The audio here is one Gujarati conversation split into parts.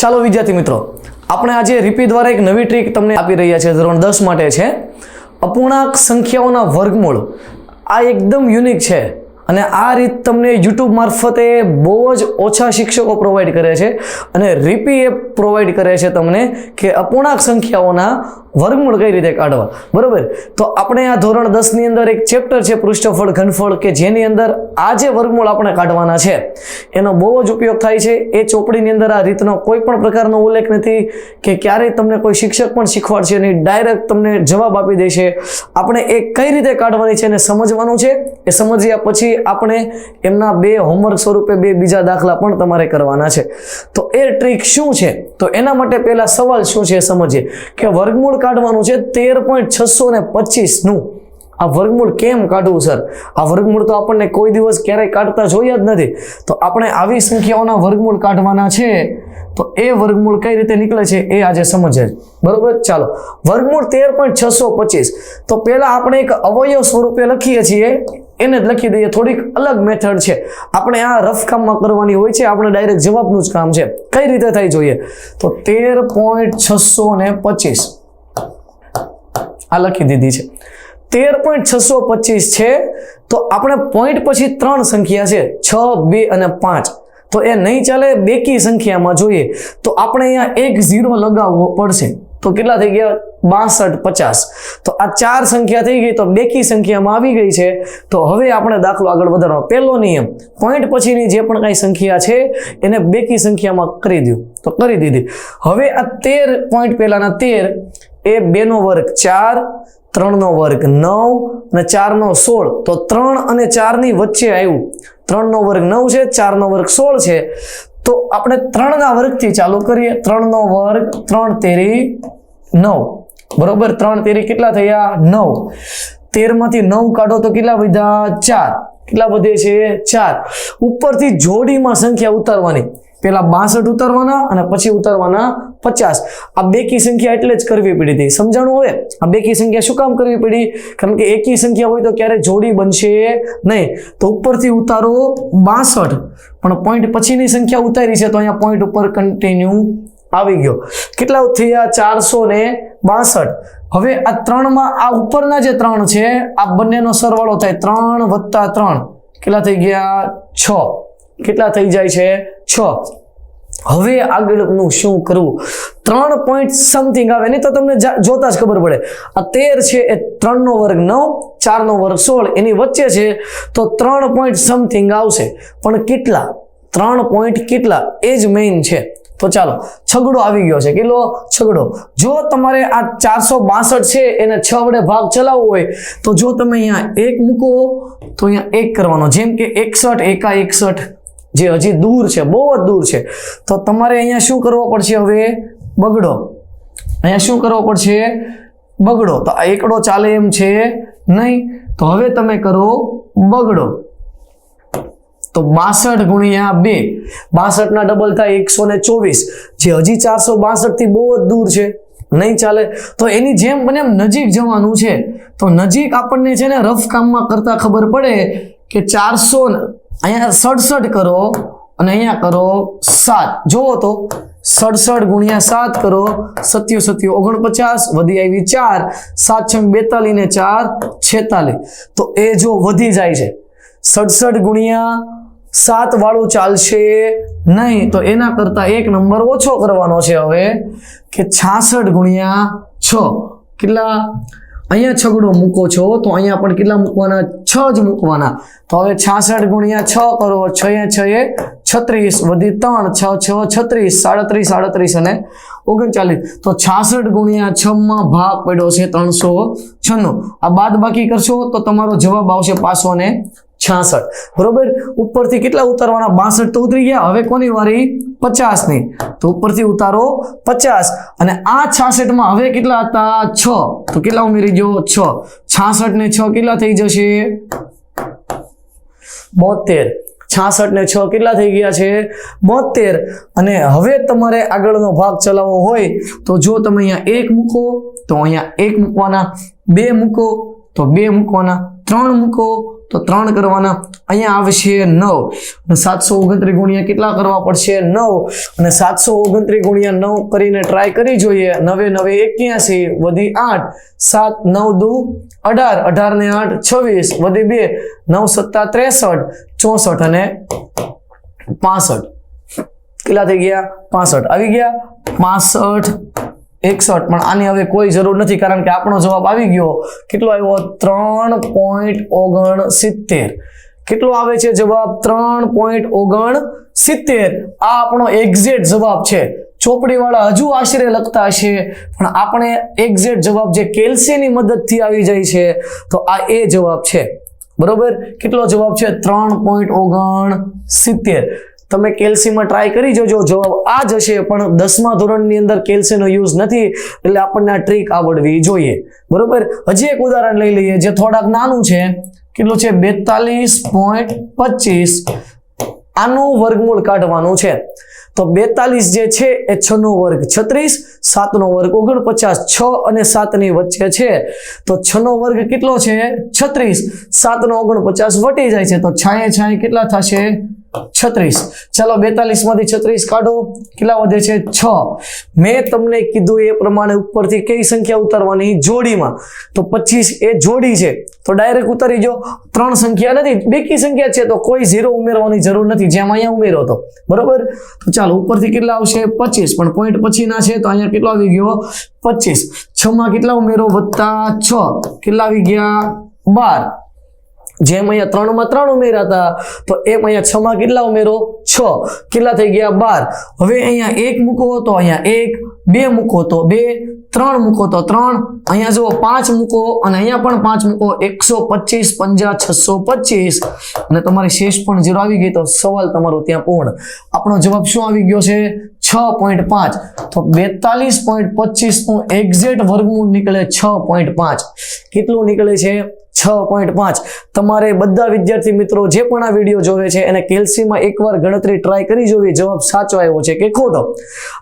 ચાલો વિદ્યાર્થી મિત્રો, આપણે આજે રીપી દ્વારા એક નવી ટ્રીક તમને આપી રહ્યા છે ધોરણ દસ માટે છે. અપૂર્ણાંક સંખ્યાઓના વર્ગમૂળ. આ એકદમ યુનિક છે. અને આ રીત તમને યુટ્યુબ મારફતે બહુ જ ઓછા શિક્ષકો પ્રોવાઈડ કરે છે અને રીપી એપ પ્રોવાઈડ કરે છે તમને કે અપૂર્ણાંક સંખ્યાઓના વર્ગમૂળ કઈ રીતે કાઢવા. બરાબર? તો આપણે આ ધોરણ દસની અંદર એક ચેપ્ટર છે પૃષ્ઠફળ, ઘનફળ કે જેની અંદર આ જે વર્ગમૂળ આપણે કાઢવાના છે, એનો બહુ જ ઉપયોગ થાય છે. એ ચોપડીની અંદર આ રીતનો કોઈ પણ પ્રકારનો ઉલ્લેખ નથી કે ક્યારેય તમને કોઈ શિક્ષક પણ શીખવાડશે નહીં. ડાયરેક્ટ તમને જવાબ આપી દેશે. આપણે એ કઈ રીતે કાઢવાની છે એને સમજવાનું છે? એ સમજ્યા પછી આપણે એમના બે હોમવર્ક સ્વરૂપે બે બીજા દાખલા પણ તમારે કરવાના છે. તો એ ટ્રીક શું છે? તો એના માટે પહેલા સવાલ શું છે સમજીએ. કે વર્ગમૂળ કાઢવાનું છે તેર પોઈન્ટ છસો ને પચીસનું આ વર્ગમૂળ કેમ કાઢવું, સર? આ વર્ગમૂળ તો આપણને કોઈ દિવસ ક્યારેય કાઢતા જોઈએ જ નથી. તો આપણે આવી સંખ્યાઓના વર્ગમૂળ કાઢવાના છે. તો એ વર્ગમૂળ કઈ રીતે નીકળે છે એ આજે સમજે બરોબર? ચાલો. વર્ગમૂળ તેર પોઈન્ટ છસો પચીસ. તો પહેલા આપણે એક અવયવ સ્વરૂપે લખીએ છીએ. એને જ લખી દઈએ, થોડીક અલગ મેથડ છે. આપણે આ રફ કામમાં કરવાની હોય છે, આપણે ડાયરેક્ટ જવાબનું જ કામ છે. કઈ રીતે થઈ જોઈએ? તો તેર પોઈન્ટ છસો ને પચીસ. આ લખી દીધી છે. તેર પોઈન્ટ છસો પચીસ છે, તો આપણે પોઈન્ટ પછી ત્રણ સંખ્યા છે, છ, બે અને પાંચ. તો એ નહીં ચાલે, બેકી સંખ્યામાં જોઈએ. તો આપણે અહીંયા એક ઝીરો લગાવવો પડશે. તો કેટલા થઈ ગયા? બાસઠ, પચાસ. તો આ ચાર સંખ્યા થઈ ગઈ તો બેકી સંખ્યામાં આવી ગઈ છે. તો હવે આપણે દાખલો આગળ વધારવાનો. પહેલો નિયમ પોઈન્ટ પછીની જે પણ કાંઈ સંખ્યા છે, એને બેકી સંખ્યામાં કરી દઉં તો કરી દીધી. હવે આ તેર પોઈન્ટ પહેલાના તેર, એ બેનો વર્ગ ચાર, ત્રણનો વર્ગ નવ અને ચારનો સોળ. તો ત્રણ અને ચારની વચ્ચે આવ્યું. ત્રણનો વર્ગ નવ છે, ચારનો વર્ગ સોળ છે. તો આપણે ત્રણના વર્ગથી ચાલુ કરીએ. ત્રણનો વર્ગ ત્રણ તેરી નવ. બરોબર? ત્રણ તેરી કેટલા થયા? નવ. તેરમાંથી નવ કાઢો તો કેટલા વધ્યા? ચાર. કેટલા વધે છે? ચાર. ઉપરથી જોડીમાં સંખ્યા ઉતારવાની. પેલા બાસઠ ઉતારવાના અને પછી ઉતારવાના પચાસ. આ બેકી સંખ્યા એટલે જ કરવી પડી હતી. સમજાણું હવે? આ બેકી સંખ્યા શું કામ કરવી પડી? કારણ કે એકી સંખ્યા હોય તો ક્યારે જોડી બનશે નહીં. તો ઉપરથી ઉતારો બાસઠ. પણ પોઈન્ટ પછીની સંખ્યા ઉતારી છે તો અહીંયા પોઈન્ટ ઉપર કન્ટિન્યુ આવી ગયો. કેટલા થયા? ચારસો ને બાસઠ. હવે આ ત્રણમાં, આ ઉપરના જે ત્રણ છે, આ બંનેનો સરવાળો થાય ત્રણ વત્તા ત્રણ. કેટલા થઈ ગયા? છ. કેટલા થઈ જાય છે? છ. હવે આગળનું શું કરવું? ત્રણ પોઈન્ટ સમથિંગ આવે. નહીં તો તમને જોતા જ ખબર પડે. આ તેર છે એ ત્રણનો વર્ગ નવ, ચારનો વર્ગ સોળ. એની વચ્ચે છે તો ત્રણ પોઈન્ટ સમથિંગ આવશે. પણ કેટલા? ત્રણ પોઈન્ટ કેટલા? એ જ મેઇન છે. તો ચાલો, છગડો આવી ગયો છે. કેટલો? છગડો. જો તમારે આ ચારસો બાસઠ છે, એને છ વડે ભાગ ચલાવવો હોય, તો જો તમે અહીંયા એક મૂકો, તો અહીંયા એક કરવાનો. જેમ કે એકસઠ એકા એકસઠ જે હજી દૂર છે, બહુ જ દૂર છે. તો તમારે અહીંયા શું કરવો પડશે હવે? બગડો. અહીંયા શું કરવો પડશે? બગડો. તો આ એકડો ચાલે એમ છે નહીં? તો હવે તમે કરો બગડો. તો બાસઠ ગુણ્યા બે. બાસઠ ના ડબલ થાય એકસો ને ચોવીસ. જે હજી ચારસો બાસઠથી બહુ જ દૂર છે. નહીં ચાલે? તો એની જેમ એમ નજીક જવાનું છે. તો નજીક આપણને છે ને, રફ કામમાં કરતા ખબર પડે કે ચારસો અહીંયા સડસઠ કરો અને અહીંયા કરો સાત. જુઓ તો, સડસઠ ગુણ્યા સાત કરો, સત્યુ સત્યુ ઓગણપચાસ, વધી આવી ચાર, સાત છ બેતાલીસ ને ચાર, છેતાલીસ. તો એ જો વધી જાય છે, સડસઠ ગુણ્યા સાત વાળું ચાલશે નહીં. તો એના કરતા એક નંબર ઓછો કરવાનો છે હવે, કે છાસઠ ગુણ્યા છ. કેટલા? અહીંયા છગડો મૂકો છો, તો અહીંયા પણ કેટલા મૂકવાના? છ જ મૂકવાના. તો હવે છાસઠ ગુણ્યા છ કરો છ એ છ એ છત્રીસ, વધી ત્રણ, છ છ, છત્રીસ, સાડત્રીસ સાડત્રીસ અને ઓગણચાલીસ. તો છાસઠ ગુણ્યા છ માં ભાગ પડ્યો છે ત્રણસો છન્નું. આ બાદ બાકી કરશો તો તમારો જવાબ આવશે પાસો ને છાસઠ. બરોબર? ઉપરથી કેટલા ઉતારવાના? બાસઠ તો ઉતરી ગયા. હવે કોની વારી? પચાસની તો ઉપરથી ઉતારો પચાસ. અને આ છાસઠમાં હવે કેટલા હતા? છ. તો કેટલા ઉમેરી ગયો? છ. છાસઠ ને છ કેટલા થઈ જશે? બોતેર. છાસઠ ને છ કેટલા થઈ ગયા છે? બોતેર. અને હવે તમારે આગળનો ભાગ ચલાવવો હોય તો જો તમે અહીંયા એક મૂકો, તો અહીંયા એક મૂકવાના, બે મૂકો, તો બે મૂકવાના, ત્રણ મૂકો તો ત્રણ કરવાના. અહીંયા આવશે નવ. અને સાતસો ઓગણત્રીસ ગુણ્યા કેટલા કરવા પડશે? નવ. અને સાતસો ઓગણત્રીસ ગુણ્યા નવ કરીને ટ્રાય કરી જોઈએ. નવે નવે, એક્યાસી. વધી આઠ. સાત, નવ, દુ, અઢાર. અઢાર ને આઠ, છવ્વીસ. વધી બે, નવ, સત્તા, ત્રેસઠ. ચોસઠ અને પાસઠ. કેટલા થઈ ગયા? પાસઠ. આવી ગયા? પાસઠ. એકસઠ, પણ આની હવે કોઈ જરૂર નથી, કારણ કે આપણો જવાબ આવી ગયો. કેટલો આવ્યો? ત્રણ પોઈન્ટ ઓગણ સિત્તેર કેટલો આવે છે જવાબ? ત્રણ પોઈન્ટ ઓગણ સિત્તેર આ આપણો એક્ઝેક્ટ જવાબ છે. ચોપડીવાળા હજુ આશરે લખતા હશે, પણ આપણે એક્ઝેક્ટ જવાબ જે કેલ્સીની મદદથી આવી જાય છે, તો આ એ જવાબ છે. બરોબર? કેટલો જવાબ છે? ત્રણ પોઈન્ટ ઓગણ સિત્તેર તમે કેલ્સીમાં ટ્રાય કરી જોજો. જવાબ આ જ હશે, પણ દસમા ધોરણની અંદર કેલ્સીનો યુઝ નથી, એટલે આપણને આ ટ્રીક આવડવી જોઈએ. બરોબર? હજી એક ઉદાહરણ લઈ લઈએ, જે થોડાક નાનું છે. કેટલું છે? બેતાલીસ પોઈન્ટ પચીસ. આનું વર્ગમૂળ કાઢવાનું છે. તો બેતાલીસ જે છે, એ છ નો વર્ગ છત્રીસ સાતનો વર્ગ ઓગણપચાસ, છ અને સાતની વચ્ચે છે. તો છ નો વર્ગ કેટલો છે? છત્રીસ. સાતનો ઓગણપચાસ વટી જાય છે, તો છાંયે છાંય કેટલા થશે? છત્રીસ. ચાલો બેતાલીસમાંથી છત્રીસ કાઢો. કેટલા વધે છે? છ. મેં તમને કીધું એ પ્રમાણે ઉપરથી કઈ સંખ્યા ઉતારવાની? જોડીમાં. તો પચીસ એ જોડી છે. તો ડાયરેક્ટ ઉતારી જો ત્રણ સંખ્યા નથી. બેકી સંખ્યા છે તો કોઈ ઝીરો ઉમેરવાની જરૂર નથી. જેમ અહીંયા ઉમેરો તો. બરોબર? તો ચાલો ઉપરથી કેટલા આવશે? પચીસ. પણ પોઈન્ટ પછીના છે તો અહીંયા કેટલો આવી ગયો? પચીસ. છ માં કેટલા ઉમેરો? વત્તા છ. કેટલા આવી ગયા? બાર. જેમ અહીંયા ત્રણમાં ત્રણ ઉમેર્યા હતા, તો એમ અહીંયા છ માં કેટલા ઉમેરો? છ. કેટલા થઈ ગયા? બાર. હવે અહીંયા એક મૂકો તો અહીંયા એક, બે મૂકો તો બે, ત્રણ મૂકો તો ત્રણ. અહીંયા જુઓ, પાંચ મૂકો અને અહીંયા પણ પાંચ મૂકો. એકસો પચીસ, પંજા, છસો પચીસ. અને તમારી શેષ પણ જીરો આવી ગઈ તો સવાલ તમારો ત્યાં પૂર્ણ. આપણો જવાબ શું આવી ગયો છે? છ પોઈન્ટ પાંચ. તો બેતાલીસ પોઈન્ટ પચીસનું એક્ઝેક્ટ વર્ગમૂળ નીકળે છ પોઈન્ટ પાંચ. કેટલું નીકળે છે? છ પોઈન્ટ પાંચ. તમારે બધા વિદ્યાર્થી મિત્રો જે પણ આ વીડિયો જોવે છે એને કેલ્સીમાં એકવાર ગણતરી ટ્રાય કરી જોવી, જવાબ સાચો આવ્યો છે કે ખોટો?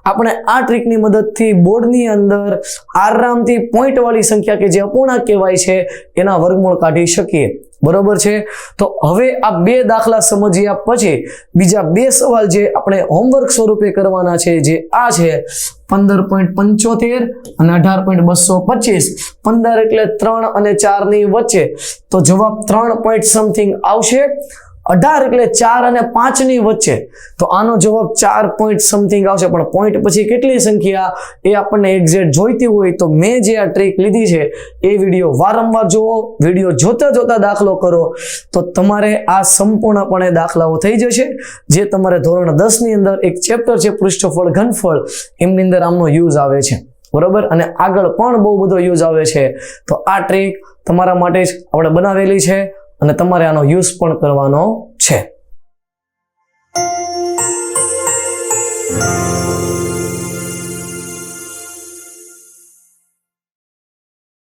આપણે આ ટ્રીકની મદદથી બોર્ડની અંદર આરામથી પોઈન્ટવાળી સંખ્યા કે જે અપૂર્ણાંક કહેવાય છે, એના વર્ગમૂળ કાઢી શકીએ. બરોબર છે? તો હવે આ બે દાખલા સમજ્યા પછી બીજા બે સવાલ જે આપણે હોમવર્ક સ્વરૂપે કરવાના છે, જે આ છે, પંદર પોઈન્ટ પંચોતેર અને અઢાર પોઈન્ટ બસો પચીસ. પંદર એટલે ત્રણ અને ચારની વચ્ચે. તો જવાબ ત્રણ પોઈન્ટ સમથિંગ આવશે. અઢાર એટલે ચાર અને પાંચની વચ્ચે. તો આનો જવાબ ચાર પોઈન્ટ સમથિંગ આવશે. પણ પોઈન્ટ પછી કેટલી સંખ્યા? એ આપણને એક્ઝેક્ટ જોઈતી હોય તો મેં જે આ ટ્રીક લીધી છે, એ વીડિયો વારંવાર જુઓ વીડિયો જોતા જોતા દાખલો કરો. તો તમારે આ સંપૂર્ણપણે દાખલાઓ થઈ જશે. જે તમારે ધોરણ દસની અંદર એક ચેપ્ટર છે, પૃષ્ઠફળ, ઘનફળ, એમની અંદર આમનો યુઝ આવે છે. બરોબર? અને આગળ પણ બહુ બધો યુઝ આવે છે. તો આ ટ્રીક તમારા માટે જ આપણે બનાવેલી છે. અને તમારે આનો યુઝ પણ કરવાનો છે.